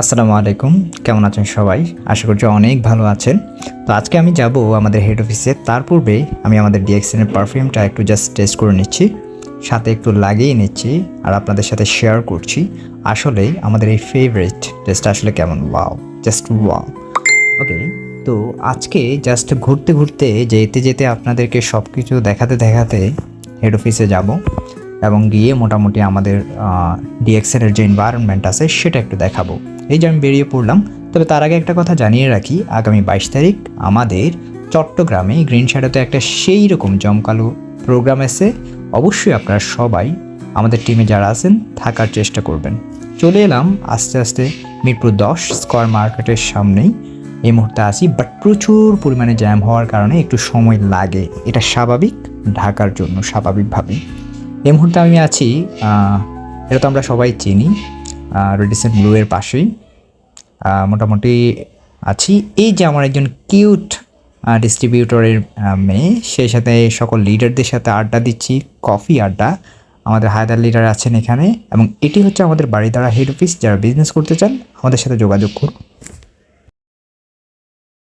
আসসালামু আলাইকুম। কেমন আছেন সবাই? আশা করছি অনেক ভালো আছেন। তো আজকে আমি যাব আমাদের হেড অফিসে তার পূর্বে আমি আমাদের ডিএক্সএনের পারফিউমটা একটু জাস্ট টেস্ট করে নিচ্ছি। সাথে একটু লাগিয়ে নিচ্ছি আর আপনাদের সাথে শেয়ার করছি। আসলে আমাদের এই ফেভারিট টেস্টটা আসলে কেমন? ওয়াও জাস্ট ওয়াও ওকে তো আজকে জাস্ট ঘুরতে ঘুরতে, যেতে যেতে আপনাদেরকে সব কিছু দেখাতে দেখাতে হেড অফিসে যাব। এবং গিয়ে মোটামুটি আমাদের ডিএক্সের যে এনভায়রনমেন্ট আছে সেটা একটু দেখাবো। এই যে আমি বেরিয়ে পড়লাম, তবে তার আগে একটা কথা জানিয়ে রাখি, আগামী বাইশ তারিখ আমাদের চট্টগ্রামে গ্রিন শ্যাডোতে একটা সেই রকম জমকালো প্রোগ্রাম এসে অবশ্যই আপনারা সবাই আমাদের টিমে যারা আছেন, থাকার চেষ্টা করবেন। চলে এলাম আস্তে আস্তে মিরপুর দশ স্কোয়ার মার্কেটের সামনেই। এই মুহূর্তে আছি বাট প্রচুর পরিমাণে জ্যাম হওয়ার কারণে একটু সময় লাগে। এটা স্বাভাবিক, ঢাকার জন্য স্বাভাবিকভাবেই। এই মুহূর্তে আমি আছি এটা তো আমরা সবাই চিনি রেডিসন ব্লু এর পাশেই। মোটামুটি আছি। এই যে আমার একজন কিউট ডিস্ট্রিবিউটরের মেয়ে সেই সাথে সকল লিডারদের সাথে আড্ডা দিচ্ছি কফি আড্ডা। আমাদের হায়দার লিডার আছেন এখানে এবং এটি হচ্ছে আমাদের বাড়িদারা হেড অফিস যারা বিজনেস করতে চান, আমাদের সাথে যোগাযোগ করুন।